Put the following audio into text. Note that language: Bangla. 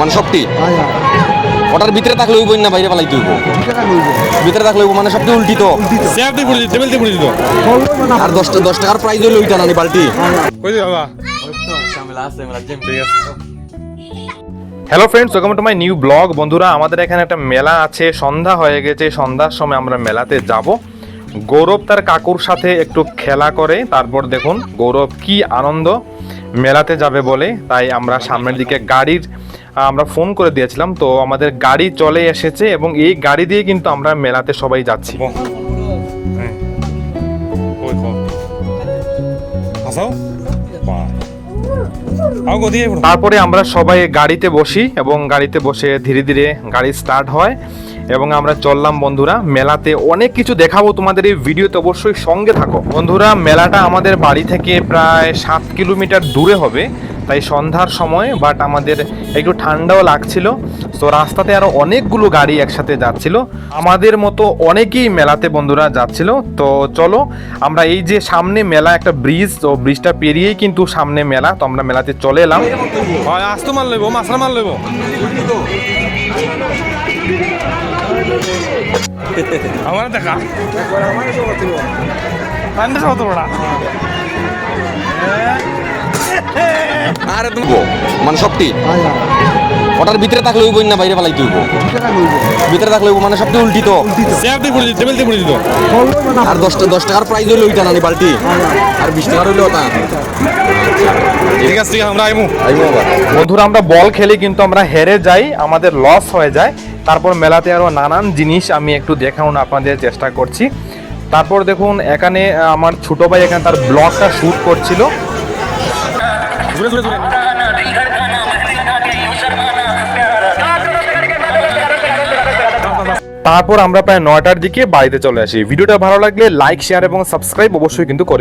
মানে সবটি ওটার ভিতরে থাকলে হইব না বাইরে পালাই তুইব টাকা লইব ভিতরে থাকলে হইব মানে সবটি উল্টি তো টেবিল দিত আর দশটা দশ টাকার প্রাইজ হইলে ওইটা নানি বালতি। কই দি বাবা? ঠিক আছে hello friends welcome to my new blog বন্ধুরা আমাদের এখানে একটা মেলা আছে। সন্ধ্যা হয়ে গেছে। সন্ধ্যার সময় আমরা মেলাতে যাব। গৌরব তার কাকুর সাথে একটু খেলা করে। তারপর দেখুন গৌরব কি আনন্দ মেলাতে যাবে বলে। তাই আমরা সামনের দিকে গাড়ির আমরা ফোন করে দিয়েছিলাম তো আমাদের গাড়ি চলে এসেছে এবং এই গাড়ি দিয়ে কিন্তু আমরা মেলাতে সবাই যাচ্ছি। তারপরে আমরা সবাই গাড়িতে বসি এবং গাড়িতে বসে ধীরে ধীরে গাড়ি স্টার্ট হয় এবং আমরা চললাম বন্ধুরা মেলাতে অনেক কিছু দেখাবো তোমাদের এই ভিডিওতে অবশ্যই সঙ্গে থাকো। বন্ধুরা মেলাটা আমাদের বাড়ি থেকে প্রায় সাত কিলোমিটার দূরে হবে। তাই সন্ধ্যার সময় বাট আমাদের একটু ঠান্ডাও লাগছিল। তো রাস্তাতে আরও অনেকগুলো গাড়ি একসাথে যাচ্ছিল। আমাদের মতো অনেকেই মেলাতে বন্ধুরা যাচ্ছিল। তো চলো, আমরা এই যে সামনে মেলা একটা ব্রিজ তো ব্রিজটা পেরিয়েই কিন্তু সামনে মেলা, তো আমরা মেলাতে চলে এলাম। আসতো মার লইব, মাছরা মার লইব। আমার দেখা। আর তুইব মানে হ্যাঁ ওটার ভিতরে থাকলে হইব না বাইরে পালাই তুইব ভিতরে থাকলে মানে সবটি উল্টি তো। আর দশটা দশ টাকার প্রাইজ হইলে ওইটা নানি বালতি। আর বিশ টাকার হইলে ওটা। ঠিক আছে আমরা আইমু। আবার। বন্ধুরা আমরা বল খেলে কিন্তু আমরা হেরে যাই আমাদের লস হয়ে যায়। তারপর মেলাতে আরও নানান জিনিস আমি একটু দেখানো আপনাদের চেষ্টা করছি। তারপর দেখুন এখানে আমার ছোট ভাই এখানে তার ব্লগটা শুট করছিল। তারপর আমরা প্রায় নয়টার দিকে বাড়িতে চলে আসি। ভিডিওটা ভালো লাগলে লাইক শেয়ার এবং সাবস্ক্রাইব অবশ্যই কিন্তু করে